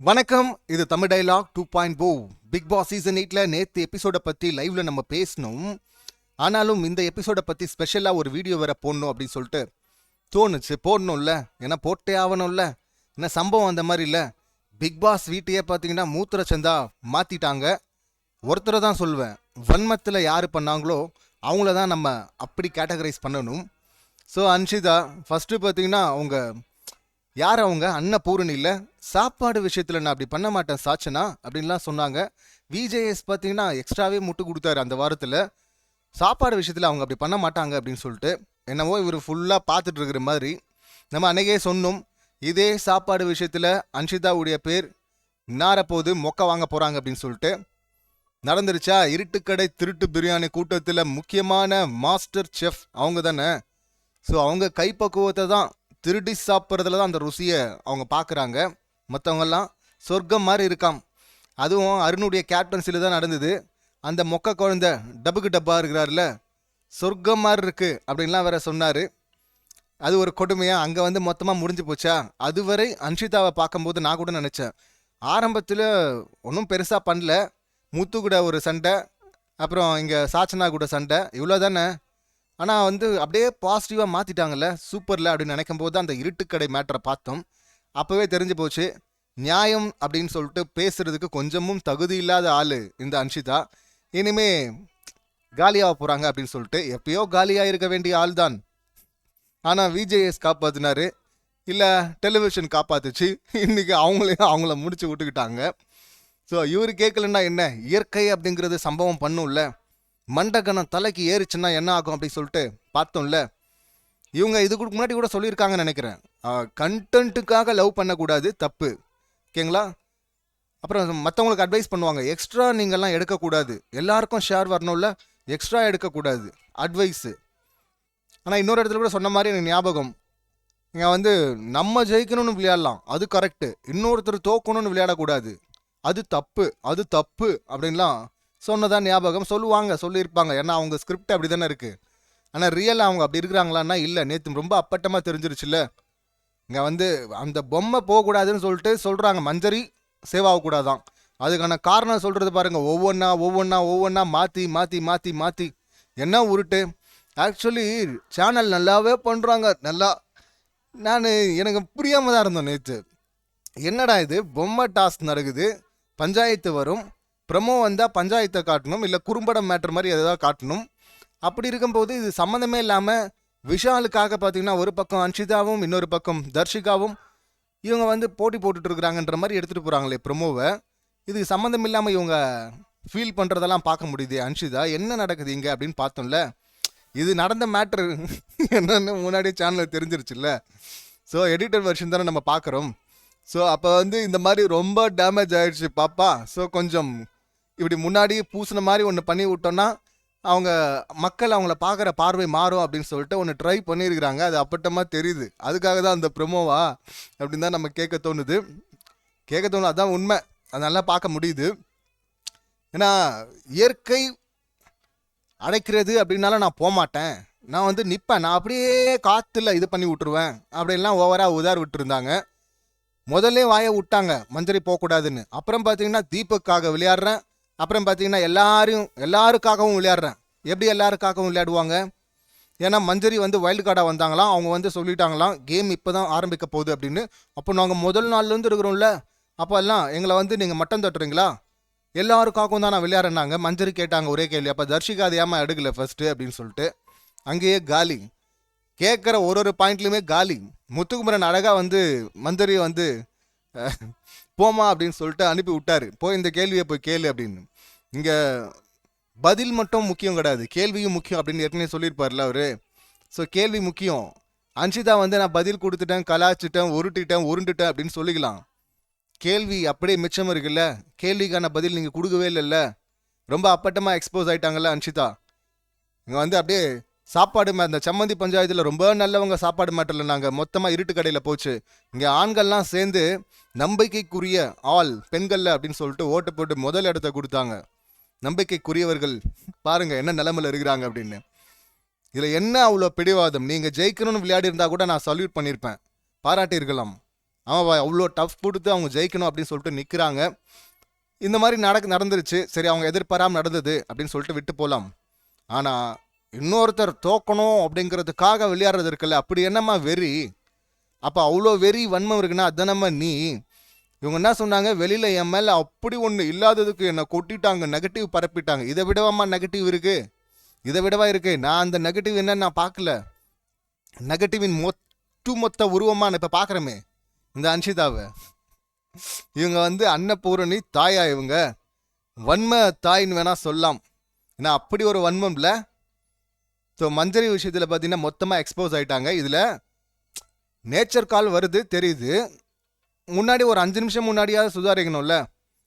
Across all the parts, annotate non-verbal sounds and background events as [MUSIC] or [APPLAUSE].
வணக்கம் இது Tamil dialogue to point போ பிக் பாஸ் சீசன் எயிட்ல நேத்து எபிசோட பத்தி லைவ்ல நம்ம பேசணும் ஆனாலும் இந்த எபிசோட பத்தி ஸ்பெஷலா ஒரு வீடியோ வேற போடணும் அப்படின்னு சொல்லிட்டு தோணுச்சு. போடணும்ல. ஏன்னா போட்டே ஆகணும்ல. என்ன சம்பவம் அந்த மாதிரி இல்ல. பிக் பாஸ் வீட்டையே பார்த்தீங்கன்னா மூத்திர சந்தா மாத்திட்டாங்க. ஒருத்தரை தான் சொல்வேன். வன்மத்தில் யார் பண்ணாங்களோ அவங்கள தான் நம்ம அப்படி கேட்டகரைஸ் பண்ணணும். ஸோ அன்ஷிதா ஃபஸ்ட்டு பார்த்தீங்கன்னா அவங்க யார் அவங்க? அன்னபூரணியில் சாப்பாடு விஷயத்தில் நான் அப்படி பண்ண மாட்டேன் சாச்சனா? அப்படின்லாம் சொன்னாங்க. விஜேஎஸ் பார்த்தீங்கன்னா எக்ஸ்ட்ராவே முட்டு கொடுத்தாரு அந்த வாரத்தில். சாப்பாடு விஷயத்தில் அவங்க அப்படி பண்ண மாட்டாங்க அப்படின்னு சொல்லிட்டு என்னவோ இவர் ஃபுல்லாக பார்த்துட்டு இருக்கிற மாதிரி. நம்ம அன்னைக்கே சொன்னோம் இதே சாப்பாடு விஷயத்தில் அன்ஷிதாவுடைய பேர் நாரப்போது மொக்க வாங்க போகிறாங்க அப்படின்னு சொல்லிட்டு. நடந்துருச்சா? இருட்டுக்கடை திருட்டு பிரியாணி கூட்டத்தில் முக்கியமான மாஸ்டர் செஃப் அவங்க தானே. ஸோ அவங்க கைப்பக்குவத்தை தான் திருடி சாப்பிட்றதுல தான் அந்த ருசியை அவங்க பார்க்குறாங்க மற்றவங்கெல்லாம் சொர்க்கம் மாதிரி இருக்காம். அதுவும் அருணுடைய கேப்டன்சியில் தான் நடந்தது. அந்த மொக்க குழந்தை டபுக்கு டப்பா இருக்கிறாருல சொர்க்கம் மாதிரி இருக்குது அப்படின்லாம் வேற சொன்னார். அது ஒரு கொடுமையாக அங்கே வந்து மொத்தமாக முடிஞ்சு போச்சா? அதுவரை அன்ஷிதாவை பார்க்கும்போது நான் கூட நினச்சேன். ஆரம்பத்தில் ஒன்றும் பெருசாக பண்ணல. முத்து கூட ஒரு சண்டை அப்புறம் இங்கே சாச்சனா கூட சண்டை. இவ்வளோ தானே ஆனால் வந்து அப்படியே பாசிட்டிவாக மாற்றிட்டாங்கல்ல சூப்பரில் அப்படின்னு நினைக்கும் போது அந்த இருட்டுக்கடை மேட்டரை பார்த்தோம். அப்போவே தெரிஞ்சு போச்சு நியாயம் அப்படின்னு சொல்லிட்டு பேசுகிறதுக்கு கொஞ்சமும் தகுதி இல்லாத ஆள் இந்த அன்ஷிதா. இனிமே காலியாக போகிறாங்க அப்படின்னு சொல்லிட்டு எப்பயோ காலியாக இருக்க வேண்டிய ஆள் தான் ஆனால் விஜேஎஸ் காப்பாற்றினாரு இல்லை டெலிவிஷன் காப்பாத்துச்சு. இன்றைக்கி அவங்களையும் அவங்கள முடிச்சு விட்டுக்கிட்டாங்க. ஸோ இவர் கேட்கலன்னா என்ன? இயற்கை அப்படிங்கிறது சம்பவம் பண்ணும்ல. மண்டகணம் தலைக்கு ஏறிச்சுன்னா என்ன ஆகும் அப்படின்னு சொல்லிட்டு பார்த்தோம்ல. இவங்க இதுக்கு முன்னாடி கூட சொல்லியிருக்காங்கன்னு நினைக்கிறேன். கண்டென்ட்டுக்காக லவ் பண்ணக்கூடாது தப்பு. ஓகேங்களா? அப்புறம் மற்றவங்களுக்கு அட்வைஸ் பண்ணுவாங்க எக்ஸ்ட்ரா நீங்கள்லாம் எடுக்கக்கூடாது. எல்லாருக்கும் ஷேர் வரணும்ல எக்ஸ்ட்ரா எடுக்கக்கூடாது. அட்வைஸு ஆனால் இன்னொரு இடத்துல கூட சொன்ன மாதிரி எனக்கு ஞாபகம். இங்கே வந்து நம்ம ஜெயிக்கணும்னு விளையாடலாம். அது கரெக்டு இன்னொருத்தர் தோக்கணும்னு விளையாடக்கூடாது. அது தப்பு அது தப்பு அப்படின்லாம் சொன்னதான் ஞாபகம் சொல்லுவாங்க சொல்லியிருப்பாங்க. ஏன்னா அவங்க ஸ்கிரிப்ட் அப்படி தானே இருக்குது ஆனால் ரியலாக அவங்க அப்படி இருக்கிறாங்களான்னா இல்லை. நேற்று ரொம்ப அப்பட்டமாக தெரிஞ்சிருச்சுல்ல. இங்கே வந்து அந்த பொம்மை போகக்கூடாதுன்னு சொல்லிட்டு சொல்கிறாங்க மஞ்சரி சேவ் ஆகக்கூடாதான் அதுக்கான காரணம் சொல்கிறது பாருங்கள் ஒவ்வொன்றா ஒவ்வொன்றா ஒவ்வொன்றா மாற்றி மாற்றி மாற்றி மாற்றி என்ன உருட்டு? ஆக்சுவலி சேனல் நல்லாவே பண்ணுறாங்க நல்லா நான் எனக்கு புரியாமல் தான் இருந்தேன் நேற்று என்னடா இது? பொம்மை டாஸ்க் நடக்குது. பஞ்சாயத்து வரும். ப்ரமோ வந்தால் பஞ்சாயத்தை காட்டணும் இல்லை குறும்படம் மேட்டர் மாதிரி எதாவது காட்டணும். அப்படி இருக்கும்போது இது சம்மந்தமே இல்லாமல் விஷாலுக்காக பார்த்தீங்கன்னா ஒரு பக்கம் அன்ஷிதாவும் இன்னொரு பக்கம் தர்ஷிகாவும் இவங்க வந்து போட்டி போட்டுட்டு இருக்கிறாங்கன்ற மாதிரி எடுத்துகிட்டு போகிறாங்களே ப்ரொமோவை இதுக்கு சம்மந்தம் இல்லாமல் இவங்க ஃபீல் பண்ணுறதெல்லாம் பார்க்க முடியுது. அன்ஷிதா என்ன நடக்குது இங்கே அப்படின்னு பார்த்தோம்ல. இது நடந்த மேட்ரு என்னென்னு முன்னாடியே சேனலில் தெரிஞ்சிருச்சுல்ல. ஸோ எடிட்டர் வெர்ஷன் தானே நம்ம பார்க்குறோம். ஸோ அப்போ வந்து இந்த மாதிரி ரொம்ப டேமேஜ் ஆகிடுச்சு பாப்பா. ஸோ கொஞ்சம் இப்படி முன்னாடியே பூசின மாதிரி ஒன்று பண்ணி விட்டோன்னா அவங்க மக்கள் அவங்கள பார்க்குற பார்வை மாறும் அப்படின்னு சொல்லிட்டு ஒன்று ட்ரை பண்ணியிருக்கிறாங்க. அது அப்பட்டமாக தெரியுது. அதுக்காக தான் அந்த ப்ரொமோவா அப்படின்னு தான் நம்ம கேட்க தோணுது. கேட்க தோணும் அதுதான் உண்மை. அது நல்லா பார்க்க முடியுது. ஏன்னா இயற்கை அடைக்கிறது அப்படின்னால நான் போக மாட்டேன். நான் வந்து நிற்பேன் நான் அப்படியே காற்றுல இது பண்ணி விட்டுருவேன். அப்படின்லாம் ஓவராக உதார் விட்டுருந்தாங்க. முதல்ல வாயை விட்டாங்க. மஞ்சரி போகக்கூடாதுன்னு. அப்புறம் பார்த்தீங்கன்னா தீபக்காக விளையாடுறேன். அப்புறம் பார்த்தீங்கன்னா எல்லாரையும் எல்லாருக்காகவும் விளையாடுறேன். எப்படி எல்லாருக்காகவும் விளையாடுவாங்க? ஏன்னா மஞ்சரி வந்து வைல்டு கார்டாக வந்தாங்களாம். அவங்க வந்து சொல்லிட்டாங்களாம் கேம் இப்போ தான் ஆரம்பிக்க போகுது அப்படின்னு. அப்போ நாங்கள் முதல் நாள்லேருந்து இருக்கிறோம்ல அப்போ எல்லாம் எங்களை வந்து நீங்கள் மட்டம் தட்டுறீங்களா? எல்லாருக்காகவும் தான் நான் விளையாடுறாங்க மஞ்சரி கேட்டாங்க ஒரே கேள்வி. அப்போ தர்ஷிகா அது ஏமா எடுக்கல ஃபஸ்ட்டு அப்படின்னு சொல்லிட்டு அங்கேயே காலி. கேட்குற ஒரு ஒரு பாயிண்ட்லையுமே காலி. முத்துக்குமரன் அழகாக வந்து மஞ்சரியை வந்து போமா அப்படின்னு சொல்லிட்டு அனுப்பி விட்டாரு. போய் இந்த கேள்வியை போய் கேளு அப்படின்னு. இங்கே பதில் மட்டும் முக்கியம் கிடையாது. கேள்வியும் முக்கியம் அப்படின்னு ஏற்கனவே சொல்லியிருப்பார்ல அவர். ஸோ கேள்வி முக்கியம். அன்ஷிதா வந்து நான் பதில் கொடுத்துட்டேன் கலாச்சிட்டேன் உருட்டிட்டேன் உருண்டுட்டேன் அப்படின்னு சொல்லிக்கலாம். கேள்வி அப்படியே மிச்சம் இருக்குல்ல. கேள்விக்கான பதில் நீங்கள் கொடுக்கவே இல்லைல்ல. ரொம்ப அப்பட்டமாக எக்ஸ்போஸ் ஆகிட்டாங்கல்ல அன்ஷிதா. இங்கே வந்து அப்படியே சாப்பாடு அந்த சம்மந்தி பஞ்சாயத்தில் ரொம்ப நல்லவங்க சாப்பாடு மேட்டரில் நாங்கள் மொத்தமாக இருட்டு கடையில் போச்சு. இங்கே ஆண்கள்லாம் சேர்ந்து நம்பிக்கைக்குரிய ஆள் பெண்களில் அப்படின்னு சொல்லிட்டு ஓட்டு போட்டு முதல் இடத்த கொடுத்தாங்க. நம்பிக்கைக்குரியவர்கள் பாருங்க என்ன நிலைமையில இருக்கிறாங்க அப்படின்னு. இதில் என்ன அவ்வளோ பிடிவாதம்? நீங்கள் ஜெயிக்கணும்னு விளையாடி இருந்தால் கூட நான் சல்யூட் பண்ணியிருப்பேன். பாராட்டியிருக்கலாம். ஆமாம் அவ்வளோ டஃப் கொடுத்து அவங்க ஜெயிக்கணும் அப்படின்னு சொல்லிட்டு நிற்கிறாங்க இந்த மாதிரி நடக்க நடந்துருச்சு. சரி அவங்க எதிர்பாராமல் நடந்தது அப்படின்னு சொல்லிட்டு விட்டு போகலாம் ஆனால் இன்னொருத்தர் தோக்கணும் அப்படிங்கிறதுக்காக விளையாடுறது இருக்குல்ல அப்படி என்னம்மா வெறி? அப்போ அவ்வளோ வெறி வன்மம் இருக்குன்னா அதானம்மா நீ? இவங்க என்ன சொன்னாங்க? வெளியில் என் மேலே அப்படி ஒன்று இல்லாததுக்கு என்னை கொட்டிட்டாங்க நெகட்டிவ் பரப்பிட்டாங்க. இதை விடவாமா நெகட்டிவ் இருக்குது இதை விடவா இருக்கு? நான் அந்த நெகட்டிவ் என்னன்னு நான் பார்க்கல. நெகட்டிவின் மொட்டு மொத்த உருவமாக நான் இப்போ பார்க்குறமே. இந்த அன்ஷிதாவை. இவங்க வந்து அன்னபூரணி தாயா இவங்க. வன்ம தாயின்னு வேணால் சொல்லலாம். ஏன்னா அப்படி ஒரு வன்மம் இல்லை. ஸோ மஞ்சரி விஷயத்தில் பார்த்தீங்கன்னா மொத்தமாக எக்ஸ்போஸ் ஆகிட்டாங்க இதில் நேச்சர் கால் வருது தெரியுது. முன்னாடி ஒரு அஞ்சு நிமிஷம் முன்னாடியாவது சுதாரிக்கணும்ல?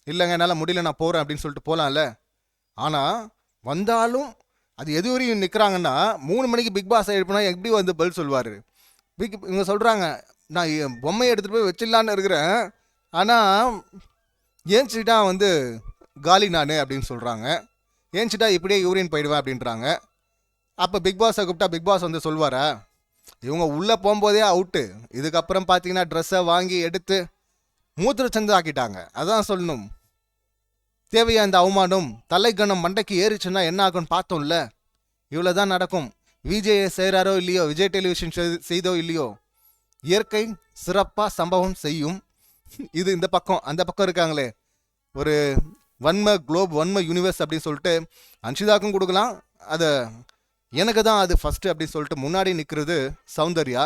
இல்லைங்க என்னால் முடியல நான் போகிறேன் அப்படின்னு சொல்லிட்டு போகலாம்ல ஆனால் வந்தாலும் அது எது வரையும் நிற்கிறாங்கன்னா மூணு மணிக்கு பிக் பாஸ் எழுப்பினா எப்படி வந்து பதில் சொல்லுவார்? பிக் இவங்க சொல்கிறாங்க நான் பொம்மையை எடுத்துகிட்டு போய் வச்சிடலான்னு இருக்கிறேன். ஆனால் ஏன்ச்சிட்டா வந்து காலி நான் அப்படின்னு சொல்கிறாங்க ஏன்ச்சிட்டா இப்படியே யூரின் போயிடுவேன் அப்படின்றாங்க. அப்போ பிக் பாஸை கூப்பிட்டா பிக் பாஸ் வந்து சொல்வாரா? இவங்க உள்ளே போகும்போதே அவுட்டு இதுக்கப்புறம் பார்த்தீங்கன்னா ட்ரெஸ்ஸை வாங்கி எடுத்து மூத்திரச்சந்து ஆக்கிட்டாங்க அதான் சொல்லணும். தேவையா இந்த அவமானம்? தலைக்கணம் மண்டைக்கு ஏறிச்சுன்னா என்ன ஆகும்னு பார்த்தோம்ல. இவ்வளோ தான் நடக்கும். விஜய் செய்கிறாரோ இல்லையோ? விஜய் டெலிவிஷன் செய்தோ இல்லையோ? இயற்கை சிறப்பாக சம்பவம் செய்யும். இது இந்த பக்கம். அந்த பக்கம் இருக்காங்களே. ஒரு வன்ம குளோப் வன்ம யூனிவர்ஸ் அப்படின்னு சொல்லிட்டு அன்ஷிதாக்கும் கொடுக்கலாம். அதை எனக்கு தான் அது ஃபஸ்ட்டு அப்படின்னு சொல்லிட்டு முன்னாடி நிற்கிறது சௌந்தர்யா.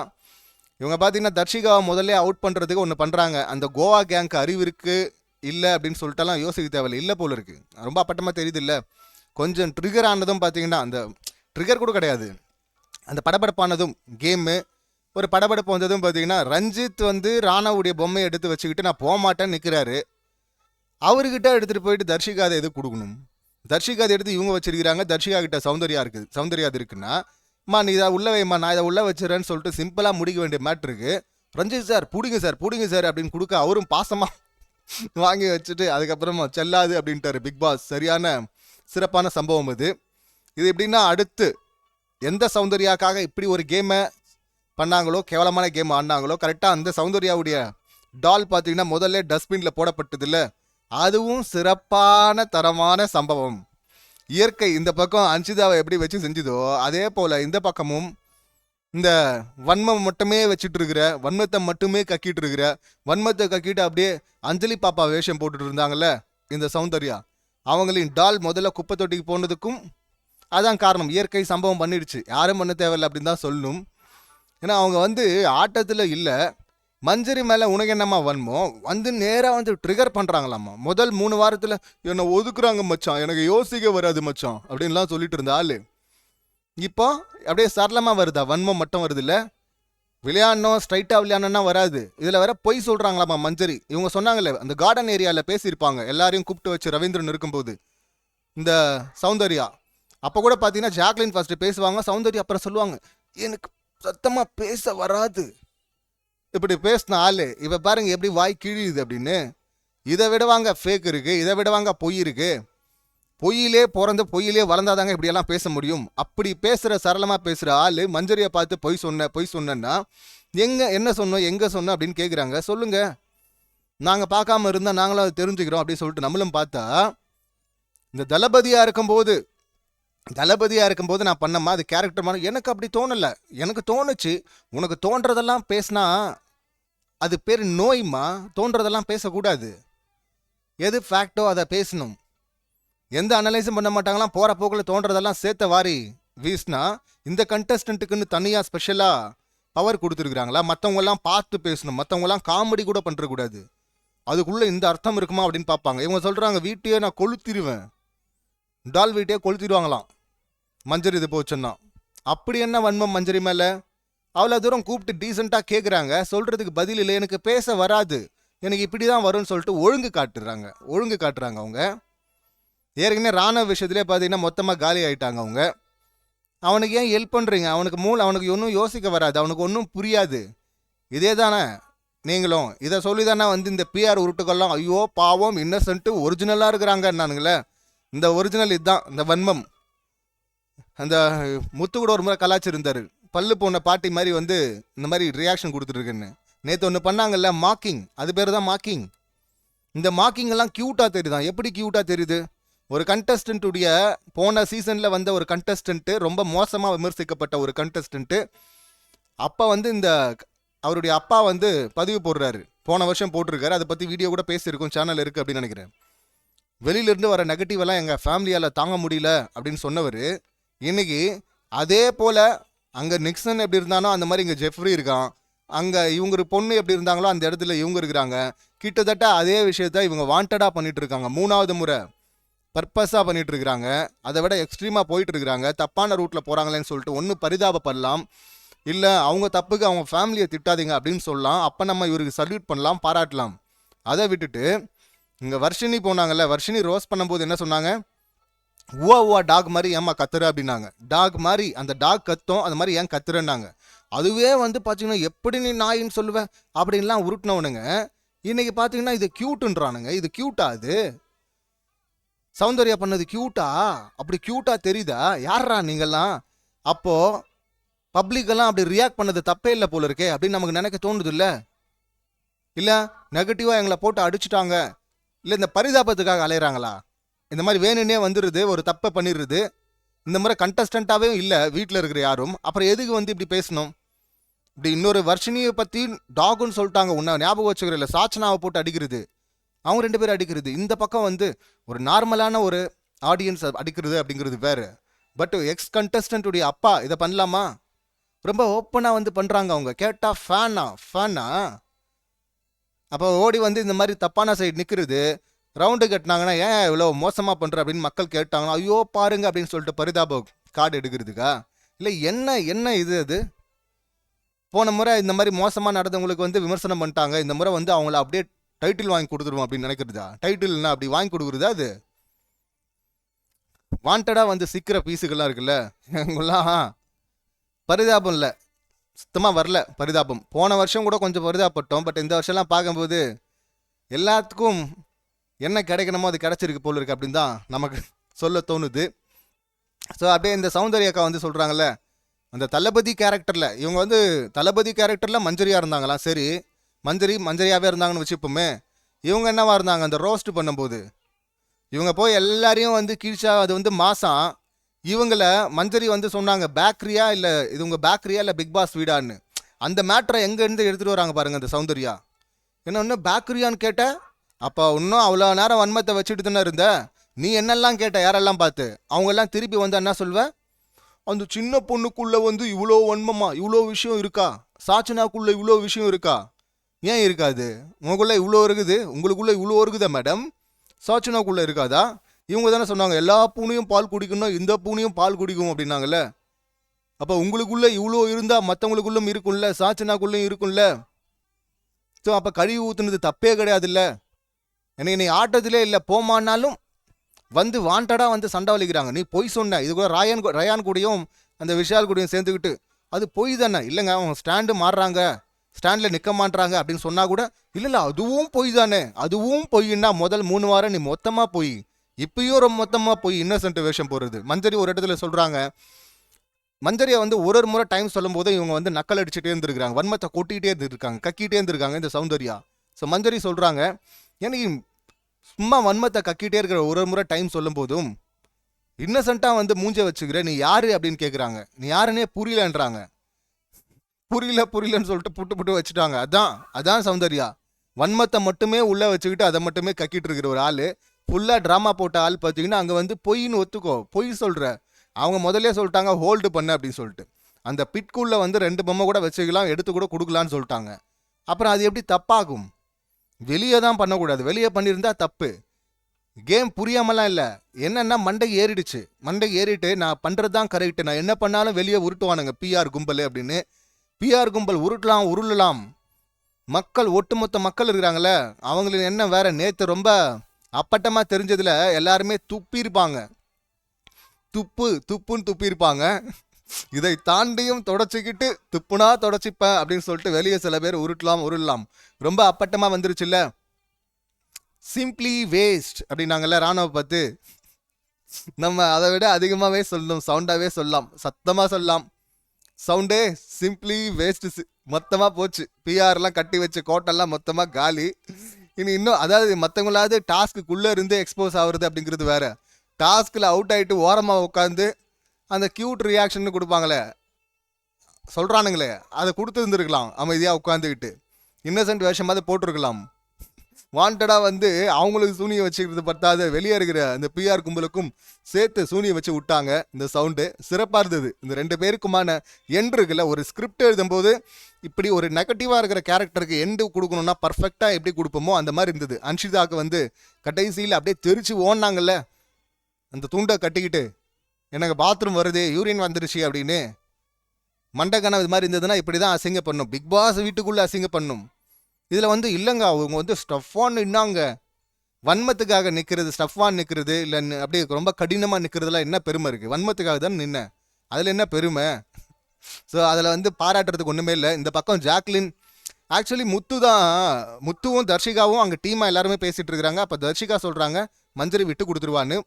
இவங்க பார்த்தீங்கன்னா தர்ஷிகாவை முதல்ல அவுட் பண்ணுறதுக்கு ஒன்று பண்ணுறாங்க அந்த கோவா கேங்க்கு அறிவு இருக்குது இல்லை அப்படின்னு சொல்லிட்டுலாம் யோசிக்க தேவையில்லை. இல்லை போல இருக்குது ரொம்ப அப்பட்டமாக தெரியுது இல்லை. கொஞ்சம் ட்ரிகர் ஆனதும் பார்த்தீங்கன்னா அந்த ட்ரிகர் கூட கிடையாது. அந்த படபடப்பானதும் கேமு ஒரு படபடப்பு வந்ததும் பார்த்தீங்கன்னா ரஞ்சித் வந்து ராணாவுடைய பொம்மையை எடுத்து வச்சுக்கிட்டு நான் போக மாட்டேன்னு நிற்கிறாரு அவர்கிட்ட எடுத்துகிட்டு போயிட்டு தர்ஷிகா அதை எது கொடுக்கணும்? தர்ஷிகா எடுத்து இவங்க வச்சிருக்கிறாங்க. தர்ஷிகா கிட்ட சௌந்தர்யா இருக்குது சௌந்தர்யா அது இருக்குன்னா அம்மா நீ இதை உள்ளவைம்மா நான் இதை உள்ள வச்சுறேன்னு சொல்லிட்டு சிம்பிளாக முடிக்க வேண்டிய மேட்ருக்கு ரஞ்சித் சார் பிடிங்க சார் பிடிங்க சார் அப்படின்னு கொடுக்க அவரும் பாசமாக [LAUGHS] வாங்கி வச்சுட்டு அதுக்கப்புறமா செல்லாது அப்படின்ட்டாரு பிக் பாஸ் சரியான சிறப்பான சம்பவம் இது. இது எப்படின்னா அடுத்து எந்த சௌந்தர்யாக்காக இப்படி ஒரு கேமை பண்ணாங்களோ கேவலமான கேம் ஆடினாங்களோ கரெக்டாக அந்த சௌந்தர்யாவுடைய டால் பார்த்தீங்கன்னா முதல்ல டஸ்ட்பினில் போடப்பட்டதில்ல. அதுவும் சிறப்பான தரமான சம்பவம். இயற்கை இந்த பக்கம் அன்சிதாவை எப்படி வச்சு செஞ்சுதோ அதே போல் இந்த பக்கமும் இந்த வன்மம் மட்டுமே வச்சுட்டு இருக்கிற வன்மத்தை மட்டுமே கக்கிட்டு இருக்கிற வன்மத்தை கக்கிட்டு அப்படியே அஞ்சலி பாப்பா வேஷம் போட்டுட்டு இருந்தாங்கல்ல இந்த சௌந்தர்யா. அவங்களின் டால் முதல்ல குப்பை தொட்டிக்கு போனதுக்கும் அதான் காரணம். இயற்கை சம்பவம் பண்ணிடுச்சு. யாரும் பண்ண தேவையில்லை அப்படின்னு தான் சொல்லணும் ஏன்னா அவங்க வந்து ஆட்டத்தில் இல்லை. மஞ்சரி மேலே உனக்கு என்னம்மா வன்மோ? வந்து நேராக வந்து ட்ரிகர் பண்ணுறாங்களாம்மா முதல் மூணு வாரத்தில் என்னை ஒதுக்குறாங்க மச்சான். எனக்கு யோசிக்க வராது மச்சான் அப்படின்லாம் சொல்லிட்டு இருந்த ஆளு. இப்போ அப்படியே சரளமாக வருதா? வன்மம் மட்டும் வருது இல்லை விளையாடணும் ஸ்ட்ரைட்டாக விளையாடணும்னா வராது. இதில் வேற பொய் சொல்கிறாங்களாம்மா மஞ்சரி. இவங்க சொன்னாங்களே அந்த கார்டன் ஏரியாவில் பேசியிருப்பாங்க. எல்லாரையும் கூப்பிட்டு வச்சு ரவீந்திரன் இருக்கும்போது. இந்த சௌந்தர்யா. அப்போ கூட பார்த்தீங்கன்னா ஜாக்லின் ஃபஸ்ட்டு பேசுவாங்க சௌந்தர்யா அப்புறம் சொல்லுவாங்க எனக்கு சத்தமாக பேச வராது. இப்படி பேசின ஆள் இவ பாருங்க எப்படி வாய் கிழியுது அப்படின்னு. இதை விடவாங்க ஃபேக் இருக்குது இதை விடவாங்க பொய் இருக்குது பொய்யிலே பிறந்து பொய்யிலே வளர்ந்தாதாங்க இப்படியெல்லாம் பேச முடியும். அப்படி பேசுகிற சரளமாக பேசுகிற ஆள் மஞ்சரியை பார்த்து பொய் சொன்ன பொய் சொன்னேன்னா எங்கே என்ன சொன்னோம் எங்கே சொன்னோம் அப்படின்னு கேட்குறாங்க சொல்லுங்கள் நாங்கள் பார்க்காம இருந்தால் நாங்களும் அதை தெரிஞ்சுக்கிறோம் அப்படின்னு சொல்லிட்டு நம்மளும் பார்த்தா இந்த தளபதியாக இருக்கும்போது தளபதியாக இருக்கும்போது நான் பண்ணம்மா அது கேரக்டர் எனக்கு அப்படி தோணலை. எனக்கு தோணுச்சு. உனக்கு தோன்றதெல்லாம் பேசினா அது பேர் நோய்மா? தோன்றதெல்லாம் பேசக்கூடாது. எது ஃபேக்டோ அதை பேசணும்? எந்த அனலைஸும் பண்ண மாட்டாங்களாம்? போகிற போக்கில் தோன்றதெல்லாம் சேர்த்த வாரி வீஸ்னா இந்த கண்டஸ்டண்ட்டுக்குன்னு தனியாக ஸ்பெஷலாக பவர் கொடுத்துருக்குறாங்களா? மற்றவங்கெல்லாம் பார்த்து பேசணும். மற்றவங்கெல்லாம் காமெடி கூட பண்ணுறக்கூடாது அதுக்குள்ளே இந்த அர்த்தம் இருக்குமா அப்படின்னு பார்ப்பாங்க. இவங்க சொல்கிறாங்க வீட்டையே நான் கொளுத்திடுவேன் டால் வீட்டையே கொளுத்திடுவாங்களாம். மஞ்சரி இது போச்சுன்னா. அப்படி என்ன வன்மம் மஞ்சரி மேலே? அவ்வளோ தூரம் கூப்பிட்டு டீசெண்டாக கேட்குறாங்க சொல்கிறதுக்கு பதில் இல்லை. எனக்கு பேச வராது. எனக்கு இப்படி தான் வரும்னு சொல்லிட்டு ஒழுங்கு காட்டுறாங்க. ஒழுங்கு காட்டுறாங்க அவங்க. ஏற்கனவே ராணுவ விஷயத்துலேயே பார்த்தீங்கன்னா மொத்தமாக காலி ஆகிட்டாங்க அவங்க. அவனுக்கு ஏன் ஹெல்ப் பண்ணுறீங்க அவனுக்கு மூல் அவனுக்கு ஒன்றும் யோசிக்க வராது. அவனுக்கு ஒன்றும் புரியாது. இதே தானே. நீங்களும் இதை சொல்லி தானே வந்து இந்த பிஆர் உருட்டுக்கெல்லாம் ஐயோ பாவம் இன்னசென்ட்டு ஒரிஜினலாக இருக்கிறாங்கன்னானுங்களே இந்த ஒரிஜினல் இதுதான். இந்த வன்மம். அந்த முத்து கூட ஒரு முறை கலாச்சிருந்தார் பல்லு போன பாட்டி மாதிரி வந்து இந்த மாதிரி ரியாக்ஷன் கொடுத்துட்ருக்குன்னு நேற்று ஒன்று பண்ணாங்கல்ல மாக்கிங் அது பேர் தான் மாக்கிங் இந்த மாக்கிங் எல்லாம் க்யூட்டாக தெரியுதான் எப்படி க்யூட்டாக தெரியுது? ஒரு கண்டஸ்டன்ட்டுடைய போன சீசனில் வந்த ஒரு கண்டஸ்டன்ட்டு ரொம்ப மோசமாக விமர்சிக்கப்பட்ட ஒரு கண்டஸ்டன்ட்டு அப்போ வந்து இந்த அவருடைய அப்பா வந்து பதிவு போடுறாரு. போன வருஷம் போட்டிருக்காரு. அதை பற்றி வீடியோ கூட பேசியிருக்கோம். சேனல் இருக்குது அப்படின்னு நினைக்கிறேன். வெளியிலேருந்து வர நெகட்டிவெல்லாம் எங்கள் ஃபேமிலியால் தாங்க முடியல அப்படின்னு சொன்னவர் இன்னைக்கு அதே போல் அங்கே நிக்சன் எப்படி இருந்தானோ அந்த மாதிரி இங்கே ஜெஃப்ரி இருக்கான். அங்கே இவங்க ஒரு பொண்ணு எப்படி இருந்தாங்களோ அந்த இடத்துல இவங்க இருக்கிறாங்க. கிட்டத்தட்ட அதே விஷயத்த இவங்க வாண்டடாக பண்ணிகிட்டு இருக்காங்க. மூணாவது முறை பர்பஸாக பண்ணிகிட்டு இருக்கிறாங்க. அதை விட எக்ஸ்ட்ரீமாக போயிட்டு இருக்கிறாங்க. தப்பான ரூட்டில் போகிறாங்களேன்னு சொல்லிட்டு ஒன்று பரிதாபப்படலாம். இல்லை அவங்க தப்புக்கு அவங்க ஃபேமிலியை திட்டாதீங்க அப்படின்னு சொல்லலாம். அப்போ நம்ம இவருக்கு சல்யூட் பண்ணலாம் பாராட்டலாம். அதை விட்டுட்டு இங்கே வர்ஷினி போனாங்கல்ல. வர்ஷினி ரோஸ் பண்ணும்போது என்ன சொன்னாங்க? உவா உவா டாக் மாதிரி ஏம்மா கத்துற அப்படின்னாங்க. டாக் மாதிரி அந்த டாக் கத்தும் அந்த மாதிரி ஏன் கத்துறேன்னாங்க. அதுவே வந்து பார்த்தீங்கன்னா எப்படி நீ நாயின்னு சொல்லுவேன் அப்படின்லாம் உருட்டினவனுங்க. இன்னைக்கு பார்த்தீங்கன்னா இது க்யூட்டுன்றானுங்க இது க்யூட்டா அது? சௌந்தர்யா பண்ணது க்யூட்டா அப்படி க்யூட்டா தெரியுதா? யாரா நீங்கள்லாம்? அப்போ பப்ளிக்கெல்லாம் அப்படி ரியாக்ட் பண்ணது தப்பே இல்லை போல இருக்கே அப்படின்னு நமக்கு நினைக்க தோணுது இல்லை இல்லை நெகட்டிவாக எங்களை போட்டு அடிச்சிட்டாங்க. இல்லை இந்த பரிதாபத்துக்காக அலையிறாங்களா? இந்த மாதிரி வேணுன்னே வந்துடுது ஒரு தப்பை பண்ணிடுது இந்த மாதிரி கண்டஸ்டண்ட்டாகவே இல்லை வீட்டில் இருக்கிற யாரும். அப்புறம் எதுக்கு வந்து இப்படி பேசணும்? இப்படி இன்னொரு வர்ஷினியை பற்றி டாகுன்னு சொல்லிட்டாங்க. உன்ன ஞாபகம் வச்சுக்கிற இல்லை சாச்சனாவை போட்டு அடிக்கிறது. அவங்க ரெண்டு பேரும் அடிக்கிறது. இந்த பக்கம் வந்து ஒரு நார்மலான ஒரு ஆடியன்ஸ் அடிக்கிறது அப்படிங்கிறது வேறு. பட் எக்ஸ் கண்டஸ்டன்ட்டுடைய அப்பா இதை பண்ணலாமா? ரொம்ப ஓப்பனாக வந்து பண்ணுறாங்க அவங்க. கேட்டால் ஃபேனா ஃபேனா அப்போ ஓடி வந்து இந்த மாதிரி தப்பான சைடு நிற்கிறது ரவுண்டு கட்டினாங்கன்னா ஏன் இவ்வளோ மோசமாக பண்ணுற அப்படின்னு மக்கள் கேட்டாங்கன்னா ஐயோ பாருங்க அப்படின்னு சொல்லிட்டு பரிதாப கார்டு எடுக்கிறதுக்கா? இல்லை என்ன என்ன இது அது? போன முறை இந்த மாதிரி மோசமாக நடந்தவங்களுக்கு வந்து விமர்சனம் பண்ணிட்டாங்க. இந்த முறை வந்து அவங்கள அப்படியே டைட்டில் வாங்கி கொடுத்துருவோம் அப்படின்னு நினைக்கிறதா? டைட்டில்னா அப்படி வாங்கி கொடுக்குறதா அது? வாண்டடாக வந்து சிக்கிற பீஸுகள்லாம் இருக்குல்ல? இவங்கெல்லாம் பரிதாபம் இல்லை. சுத்தமாக வரல பரிதாபம். போன வருஷம் கூட கொஞ்சம் பரிதாபப்பட்டோம். பட் இந்த வருஷம்லாம் பார்க்கும்போது எல்லாத்துக்கும் என்ன கிடைக்கணுமோ அது கிடச்சிருக்கு போல் இருக்கு அப்படின்னு தான் நமக்கு சொல்ல தோணுது. ஸோ அப்படியே இந்த சௌந்தர்ய அக்கா வந்து சொல்கிறாங்கல்ல அந்த தளபதி கேரக்டரில் இவங்க வந்து தளபதி கேரக்டரில் மஞ்சரியாக இருந்தாங்களாம். சரி மஞ்சரி மஞ்சரியாகவே இருந்தாங்கன்னு வச்சுப்போமே இவங்க என்னவா இருந்தாங்க? அந்த ரோஸ்ட் பண்ணும்போது. இவங்க போய் எல்லாரையும் வந்து கீழ்ச்சா அது வந்து மாசம். இவங்கள மஞ்சரி வந்து சொன்னாங்க பேக்கரியா இல்லை இது உங்கள் பேக்கரியா இல்லை பிக் பாஸ் வீடான்னு? அந்த மேட்ரை எங்கேருந்து எடுத்துகிட்டு வராங்க பாருங்கள் அந்த சௌந்தர்யா. என்ன ஒன்று பேக்கரியான்னு கேட்டால் அப்போ இன்னும் அவ்வளோ நேரம் வன்மத்தை வச்சுட்டு தானே இருந்த? நீ என்னெல்லாம் கேட்ட யாரெல்லாம் பார்த்து? அவங்கெல்லாம் திருப்பி வந்து என்ன சொல்வ? அந்த சின்ன பொண்ணுக்குள்ளே வந்து இவ்வளோ வன்மமா இவ்வளோ விஷயம் இருக்கா? சாச்சனாக்குள்ளே இவ்வளோ விஷயம் இருக்கா? ஏன் இருக்காது? உங்களுக்குள்ளே இவ்வளோ இருக்குது? உங்களுக்குள்ளே இவ்வளோ இருக்குதா மேடம் சாச்சனாக்குள்ளே இருக்காதா? இவங்க தானே சொன்னாங்க எல்லா பூனையும் பால் குடிக்கணும் இந்த பூனையும் பால் குடிக்கும் அப்படின்னாங்கல்ல. அப்போ உங்களுக்குள்ளே இவ்வளோ இருந்தால் மற்றவங்களுக்குள்ளும் இருக்கும்ல சாச்சனாக்குள்ளேயும் இருக்கும்ல. ஸோ அப்போ கழுவி ஊற்றுனது தப்பே கிடையாதுல்ல? எனக்கு நீ ஆட்டத்திலே இல்லை போமானாலும் வந்து வாண்டடாக வந்து சண்டை வலிக்கிறாங்க. நீ பொய் சொன்ன. இது கூட ராயன் ரயான் கூடயும் அந்த விஷால் கூடயும் சேர்ந்துக்கிட்டு அது பொய் தானே. இல்லைங்க அவங்க ஸ்டாண்டு மாறுறாங்க. ஸ்டாண்டில் நிற்க மாட்றாங்க அப்படின்னு சொன்னால் கூட இல்லை இல்லை அதுவும் பொய் தானே. அதுவும் பொய்ன்னா முதல் மூணு வாரம் நீ மொத்தமாக பொய். இப்பயும் ரொம்ப மொத்தமாக போய் இன்னசென்ட் வேஷம் போடுறது. மஞ்சரி ஒரு இடத்துல சொல்கிறாங்க மஞ்சரியை வந்து ஒரு ஒரு முறை டைம் சொல்லும் போது இவங்க வந்து நக்கல் அடிச்சுட்டே இருந்திருக்காங்க வன்மத்தை கொட்டிகிட்டே இருந்திருக்காங்க கக்கிட்டே இருந்திருக்காங்க இந்த சௌந்தர்யா. ஸோ மஞ்சரி சொல்கிறாங்க எனக்கு சும்மா வன்மத்தை கக்கிட்டே இருக்கிற ஒரு முறை டைம் சொல்லும் போதும் இன்னசென்ட்டாக வந்து மூஞ்ச வச்சுக்கிற நீ யாரு? அப்படின்னு கேட்குறாங்க நீ யாருன்னே புரியலன்றாங்க. புரியல புரியலன்னு சொல்லிட்டு புட்டு புட்டு வச்சுட்டாங்க. அதான் அதான் சௌந்தர்யா. வன்மத்தை மட்டுமே உள்ள வச்சுக்கிட்டு அதை மட்டுமே கக்கிட்டு இருக்கிற ஒரு ஆள். ஃபுல்லாக ட்ராமா போட்ட ஆள் பார்த்தீங்கன்னா அங்கே வந்து பொய்ன்னு ஒத்துக்கோ. பொய் சொல்கிற அவங்க முதல்ல சொல்லிட்டாங்க ஹோல்டு பண்ண அப்படின்னு சொல்லிட்டு. அந்த பிட்குள்ளே வந்து ரெண்டு பொம்மை கூட வச்சுக்கலாம் எடுத்து கூட கொடுக்கலான்னு சொல்லிட்டாங்க. அப்புறம் அது எப்படி தப்பாகும்? வெளியே தான் பண்ணக்கூடாது. வெளியே பண்ணியிருந்தா தப்பு. கேம் புரியாமலாம் இல்லை. என்னென்னா மண்டை ஏறிடுச்சு. மண்டை ஏறிட்டு நான் பண்ணுறது தான் கரெக்டு. நான் என்ன பண்ணாலும் வெளியே உருட்டுவானுங்க. பிஆர் கும்பல் அப்படின்னு. பிஆர் கும்பல் உருட்டலாம் உருளலாம். மக்கள் ஒட்டுமொத்த மக்கள் இருக்கிறாங்களே அவங்களுக்கு என்ன வேற. நேற்று ரொம்ப அப்பட்டமாக தெரிஞ்சதில் எல்லாருமே துப்பியிருப்பாங்க. துப்பு துப்புன்னு துப்பியிருப்பாங்க. இதை தாண்டியும் தொடச்சிக்கிட்டு துப்புனா தொடச்சிப்பேன் அப்படின்னு சொல்லிட்டு வெளியே சில பேர் உருட்டலாம் உருளலாம் ரொம்ப அப்பட்டமாக வந்துருச்சுல்ல? சிம்பிளி வேஸ்ட் அப்படின்னாங்கல்ல ராணுவ பார்த்து நம்ம அதை விட அதிகமாகவே சொல்லணும் சவுண்டாகவே சொல்லலாம் சத்தமாக சொல்லலாம். சவுண்டே சிம்பிளி வேஸ்ட் மொத்தமாக போச்சு. பிஆர்லாம் கட்டி வச்ச கோட்டெல்லாம் மொத்தமாக காலி. இனி இன்னும் அதாவது மற்றவங்களாவது டாஸ்க்குள்ளே இருந்து எக்ஸ்போஸ் ஆகுறது அப்படிங்கிறது வேற. டாஸ்கில் அவுட் ஆகிட்டு ஓரமாக உட்காந்து அந்த க்யூட் ரியாக்ஷன் கொடுப்பாங்களே. சொல்கிறானுங்களே அதை கொடுத்துருந்துருக்கலாம் அமைதியாக உட்காந்துக்கிட்டு இன்னசென்ட் வேஷமாவது போட்டிருக்கலாம். வாண்டடாக வந்து அவங்களுக்கு சூனியை வச்சுக்கிறது பத்தாத. வெளியே இருக்கிற அந்த பிஆர் கும்பலுக்கும் சேர்த்து சூனியை வச்சு விட்டாங்க இந்த சவுண்டு சிறப்பாக இருந்தது. இந்த ரெண்டு பேருக்குமான எண்ட் இருக்குல்ல ஒரு ஸ்கிரிப்ட் எழுதும்போது இப்படி ஒரு நெகட்டிவாக இருக்கிற கேரக்டருக்கு எண்டு கொடுக்கணும்னா பர்ஃபெக்டாக எப்படி கொடுப்போமோ அந்த மாதிரி இருந்தது. அன்ஷிதாவுக்கு வந்து கடைசியில் அப்படியே தெரிச்சு ஓடினாங்கல்ல. அந்த தூண்டை கட்டிக்கிட்டு எனக்கு பாத்ரூம் வருது யூரின் வந்துருச்சு அப்படின்னு. மண்டக்கணம் இது மாதிரி இருந்ததுன்னா இப்படி தான் அசிங்க பண்ணும். பிக் பாஸ் வீட்டுக்குள்ளே அசிங்க பண்ணும். இதில் வந்து இல்லைங்க அவங்க வந்து ஸ்டஃபான்னு இன்னாங்க. வன்மத்துக்காக நிற்கிறது ஸ்டஃபான் நிற்கிறது இல்லை அப்படியே ரொம்ப கடினமாக நிற்கிறதுலாம் என்ன பெருமை இருக்குது வன்மத்துக்காக தான் நின்னேன் அதில் என்ன பெருமை? ஸோ அதில் வந்து பாராட்டுறதுக்கு ஒன்றுமே இல்லை. இந்த பக்கம் ஜாக்லின் ஆக்சுவலி முத்து தான் முத்துவும் தர்ஷிகாவும் அங்கே டீமாக எல்லாருமே பேசிகிட்டு இருக்கிறாங்க. அப்போ தர்ஷிகா சொல்கிறாங்க மஞ்சரி விட்டு கொடுத்துருவான்னு.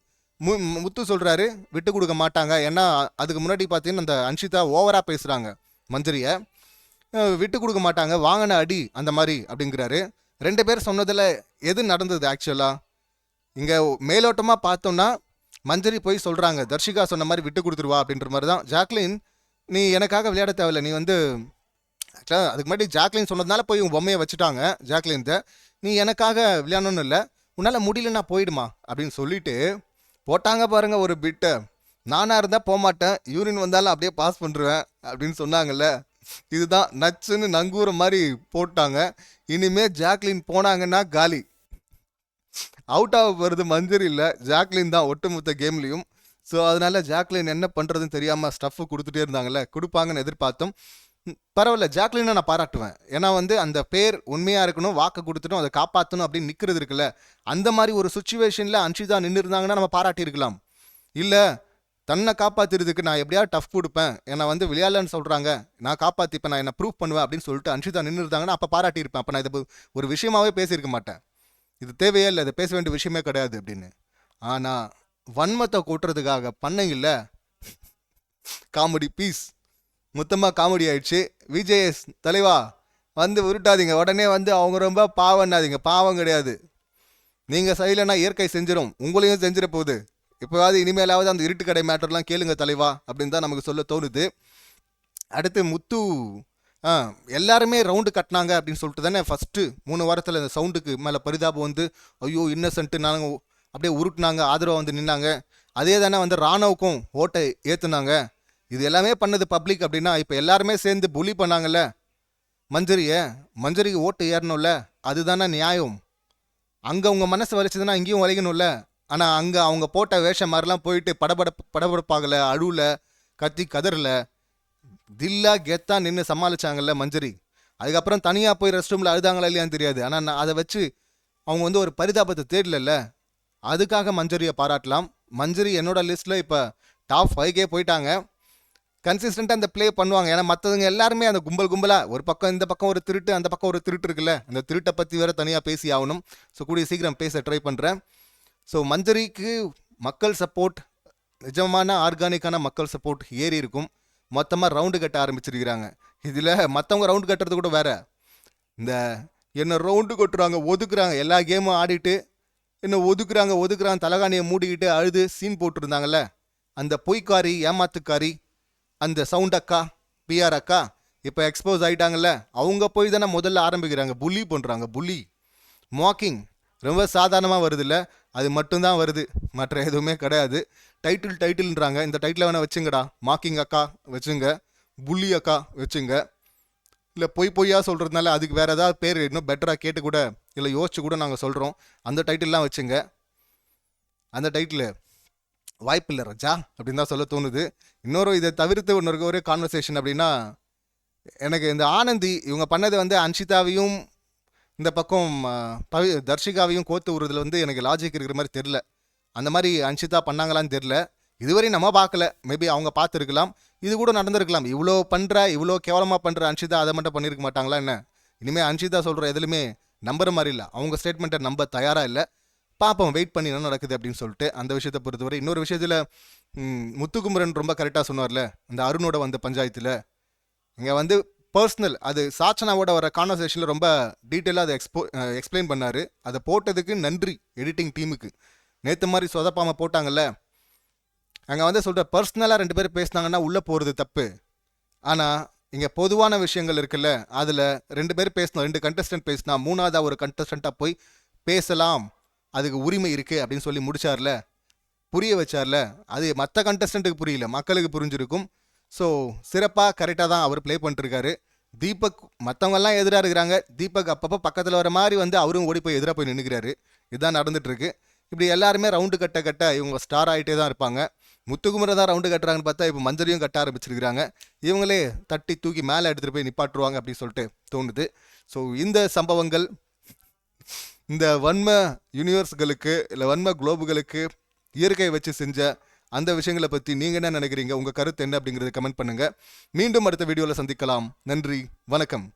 மு முத்து சொல்கிறாரு விட்டு கொடுக்க மாட்டாங்க. ஏன்னா அதுக்கு முன்னாடி பார்த்தீங்கன்னா அந்த அன்ஷிதா ஓவராக பேசுகிறாங்க மஞ்சரியை விட்டு கொடுக்க மாட்டாங்க வாங்கின அடி அந்த மாதிரி அப்படிங்கிறாரு. ரெண்டு பேர் சொன்னதில் எது நடந்தது ஆக்சுவலாக இங்கே மேலோட்டமாக பார்த்தோம்னா மஞ்சரி போய் சொல்கிறாங்க தர்ஷிகா சொன்ன மாதிரி விட்டு கொடுத்துருவா அப்படின்ற மாதிரி தான். ஜாக்லின் நீ எனக்காக விளையாட தேவையில்ல நீ வந்து ஆக்சுவலாக அதுக்கு முன்னாடி ஜாக்லின் சொன்னதுனால போய் உன் பொம்மையை வச்சுட்டாங்க ஜாக்லின்ட்ட. நீ எனக்காக விளையாடணும்னு இல்லை உன்னால் முடியலன்னா போயிடுமா அப்படின்னு சொல்லிட்டு போட்டாங்க பாருங்க ஒரு பிட்டை நானாக இருந்தால் போகமாட்டேன் யூரின் வந்தாலும் அப்படியே பாஸ் பண்ணுருவேன் அப்படின்னு சொன்னாங்கல்ல. இதுதான் நச்சுன்னு நங்கூர மாதிரி போட்டாங்க. இனிமே ஜாக்லின் போனாங்கன்னா காலி. அவுட் ஆக போகிறது மஞ்சரி இல்லை. ஜாக்லின் தான் ஒட்டுமொத்த கேம்லேயும் ஸோ அதனால ஜாக்லின் என்ன பண்ணுறதுன்னு தெரியாமல் ஸ்டஃப்பு கொடுத்துட்டே இருந்தாங்கல்ல. கொடுப்பாங்கன்னு எதிர்பார்த்தோம். பரவாயில்ல ஜாக்லினை நான் பாராட்டுவேன். ஏன்னா வந்து அந்த பேர் உண்மையாக இருக்கணும் வாக்கு கொடுத்துட்டும் அதை காப்பாற்றணும் அப்படின்னு நிற்கிறது இருக்குல்ல. அந்த மாதிரி ஒரு சுச்சுவேஷனில் அன்ஷிதா நின்று இருந்தாங்கன்னா நம்ம பாராட்டியிருக்கலாம் இல்லை தன்னை காப்பாற்றுறதுக்கு நான் எப்படியாவது டஃப் கொடுப்பேன் என்னை வந்து விளையாடலன்னு சொல்கிறாங்க நான் காப்பாற்றிப்பேன் நான் என்ன ப்ரூவ் பண்ணுவேன் அப்படின்னு சொல்லிட்டு அன்ஷிதா நின்று இருந்தாங்கன்னா அப்போ பாராட்டியிருப்பேன் அப்போ நான் இதை ஒரு விஷயமாவே பேசியிருக்க மாட்டேன். இது தேவையே இல்லை இதை பேச வேண்டிய விஷயமே கிடையாது அப்படின்னு. ஆனால் வன்மத்தை கூட்டுறதுக்காக பண்ணையில் காமெடி பீஸ் மொத்தமாக காமெடி ஆயிடுச்சு. விஜேஎஸ் தலைவா வந்து உருட்டாதீங்க. உடனே வந்து அவங்க ரொம்ப பாவம்னாதீங்க பாவம் கிடையாது. நீங்கள் செய்யலைன்னா இயற்கை செஞ்சிடும் உங்களையும் செஞ்சிட போகுது. இப்போவாது இனிமேலாவது அந்த இருட்டு கடை மேட்டர்லாம் கேளுங்க தலைவா அப்படின்னு தான் நமக்கு சொல்ல தோணுது. அடுத்து முத்து ஆ எல்லாருமே ரவுண்டு கட்டினாங்க அப்படின்னு சொல்லிட்டு தானே ஃபஸ்ட்டு மூணு வாரத்தில் இந்த சவுண்டுக்கு மேலே பரிதாபம் வந்து ஐயோ இன்னசென்ட்டு நாங்கள் அப்படியே உருட்டுனாங்க ஆதரவாக வந்து நின்னாங்க. அதே தானே வந்து ராணுவுக்கும் ஓட்டை ஏற்றுனாங்க இது எல்லாமே பண்ணது பப்ளிக் அப்படின்னா இப்போ எல்லாருமே சேர்ந்து புலி பண்ணாங்கல்ல? மஞ்சரியை மஞ்சரிக்கு ஓட்டு ஏறணும்ல? அதுதானே நியாயம். அங்கே உங்கள் மனசு வலிச்சதுன்னா இங்கேயும் வலிக்கணும்ல? ஆனால் அங்கே அவங்க போட்ட வேஷம் மாதிரிலாம் போயிட்டு படபட படபடப்பாகலை அழுவில் கத்தி கதறல. தில்லா கெத்தா நின்று சமாளிச்சாங்கல்ல மஞ்சரி. அதுக்கப்புறம் தனியாக போய் ரெஸ்ட் ரூமில் அழுதாங்களா இல்லையான்னு தெரியாது. ஆனால் நான் அதை வச்சு அவங்க வந்து ஒரு பரிதாபத்தை தேடலல்ல? அதுக்காக மஞ்சரியை பாராட்டலாம். மஞ்சரி என்னோட லிஸ்ட்டில் இப்போ டாப் ஃபைவ்கே போயிட்டாங்க. கன்சிஸ்டண்ட்டாக அந்த ப்ளே பண்ணுவாங்க. ஏன்னா மற்றவங்க எல்லாருமே அந்த கும்பல் கும்பலாக ஒரு பக்கம் இந்த பக்கம் ஒரு திருட்டு அந்த பக்கம் ஒரு திருட்டு இருக்குல்ல? அந்த திருட்டை பற்றி வேற தனியாக பேசி ஆகணும். ஸோ கூடிய சீக்கிரம் பேச ட்ரை பண்ணுறேன் ஸோ மஞ்சரிக்கு மக்கள் சப்போர்ட் நிஜமான ஆர்கானிக்கான மக்கள் சப்போர்ட் ஏறி இருக்கும். மொத்தமாக ரவுண்டு கட்ட ஆரம்பிச்சிருக்கிறாங்க. இதில் மற்றவங்க ரவுண்டு கட்டுறது கூட வேறு. இந்த என்ன ரவுண்டு கொட்டுறாங்க ஒதுக்குறாங்க. எல்லா கேமும் ஆடிட்டு என்ன ஒதுக்குறாங்க ஒதுக்குறாங்க தலகாணியை மூடிக்கிட்டு அழுது சீன் போட்டிருந்தாங்கல்ல? அந்த பொய்க்காரி ஏமாத்துக்காரி அந்த சவுண்ட் அக்கா பிஆர் அக்கா இப்போ எக்ஸ்போஸ் ஆகிட்டாங்கல்ல அவங்க போய் தானே முதல்ல ஆரம்பிக்கிறாங்க. புலி பண்ணுறாங்க புலி மாக்கிங் ரொம்ப சாதாரணமாக வருதுல்ல அது மட்டும்தான் வருது. மற்ற எதுவுமே கிடையாது. டைட்டில் டைட்டில்ன்றாங்க இந்த டைட்டில் வேணால் வச்சுங்கடா. மாக்கிங் அக்கா வச்சுங்க. புள்ளி அக்கா வச்சுங்க. இல்லை பொய் பொய்யா சொல்கிறதுனால அதுக்கு வேறு ஏதாவது பேர் இன்னும் பெட்டராக கேட்டு கூட இல்லை யோசிச்சு கூட நாங்கள் சொல்கிறோம் அந்த டைட்டில்லாம் வச்சுங்க. அந்த டைட்டில் வாய்ப்பில்லை ரஜா அப்படின்னு தான் சொல்ல தோணுது. இன்னொரு இதை தவிர்த்து இன்னொரு ஒரே கான்வர்சேஷன் அப்படின்னா எனக்கு இந்த ஆனந்தி இவங்க பண்ணது வந்து அன்ஷிதாவையும் இந்த பக்கம் பவி தர்ஷிகாவையும் கோத்து விடுறதுல வந்து எனக்கு லாஜிக் இருக்கிற மாதிரி தெரில அந்த மாதிரி அன்ஷிதா பண்ணாங்களான்னு தெரில இதுவரை நம்ம பார்க்கல. மேபி அவங்க பார்த்துருக்கலாம். இது கூட நடந்திருக்கலாம். இவ்வளோ பண்ணுற இவ்வளோ கேவலமாக பண்ணுற அன்ஷிதா அதை மட்டும் பண்ணியிருக்க மாட்டாங்களா என்ன? இனிமேல் அன்ஷிதா சொல்கிற எதுலையுமே நம்புற மாதிரி இல்லை. அவங்க ஸ்டேட்மெண்ட்டை நம்ப தயாராக இல்லை. பார்ப்போம் வெயிட் பண்ணி என்ன நடக்குது அப்படின்னு சொல்லிட்டு அந்த விஷயத்தை பொறுத்தவரை இன்னொரு விஷயத்தில் முத்துக்குமரன் ரொம்ப கரெக்டாக சொன்னார்ல அந்த அருணோட வந்த பஞ்சாயத்தில். இங்கே வந்து பர்சனல் அது சாச்சனாவோட வர கான்வர்சேஷனில் ரொம்ப டீட்டெயிலாக அதை எக்ஸ்போ எக்ஸ்பிளைன் பண்ணார். அதை போட்டதுக்கு நன்றி எடிட்டிங் டீமுக்கு நேற்று மாதிரி சொதப்பாமல் போட்டாங்கல்ல. அங்கே வந்து சொல்கிற பர்சனலாக ரெண்டு பேரும் பேசினாங்கன்னா உள்ளே போகிறது தப்பு. ஆனால் இங்கே பொதுவான விஷயங்கள் இருக்குல்ல அதில் ரெண்டு பேர் பேசணும் ரெண்டு கண்டஸ்டன்ட் பேசினா மூணாவதாக ஒரு கண்டஸ்டண்ட்டாக போய் பேசலாம். அதுக்கு உரிமை இருக்குது அப்படின்னு சொல்லி முடிச்சார்ல? புரிய வச்சார்ல? அது மற்ற கண்டஸ்டண்ட்டுக்கு புரியல. மக்களுக்கு புரிஞ்சிருக்கும். ஸோ சிறப்பாக கரெக்டாக தான் அவர் ப்ளே பண்ணிட்டுருக்காரு தீபக் மற்றவங்கெல்லாம் எதிராக இருக்கிறாங்க. தீபக் அப்பப்போ பக்கத்தில் வர மாதிரி வந்து அவரும் ஓடி போய் எதிராக போய் நின்றுக்கிறாரு இதுதான் நடந்துகிட்ருக்கு இப்படி எல்லாருமே ரவுண்டு கட்ட கட்ட இவங்க ஸ்டார் ஆகிட்டே தான் இருப்பாங்க. முத்துக்குமரை தான் ரவுண்டு கட்டுறாங்கன்னு பார்த்தா இப்போ மஞ்சரியும் கட்ட ஆரம்பிச்சிருக்கிறாங்க. இவங்களே தட்டி தூக்கி மேலே எடுத்துகிட்டு போய் நிப்பாட்டுருவாங்க அப்படின்னு சொல்லிட்டு தோணுது. ஸோ இந்த சம்பவங்கள் இந்த வன்ம யூனிவர்ஸ்களுக்கு இல்லை வன்ம குளோபுகளுக்கு இயற்கையை வச்சு செஞ்ச அந்த விஷயங்களை பற்றி நீங்கள் என்ன நினைக்கிறீங்க? உங்கள் கருத்து என்ன அப்படிங்கிறது கமெண்ட் பண்ணுங்கள் மீண்டும் அடுத்த வீடியோவில் சந்திக்கலாம். நன்றி. வணக்கம்.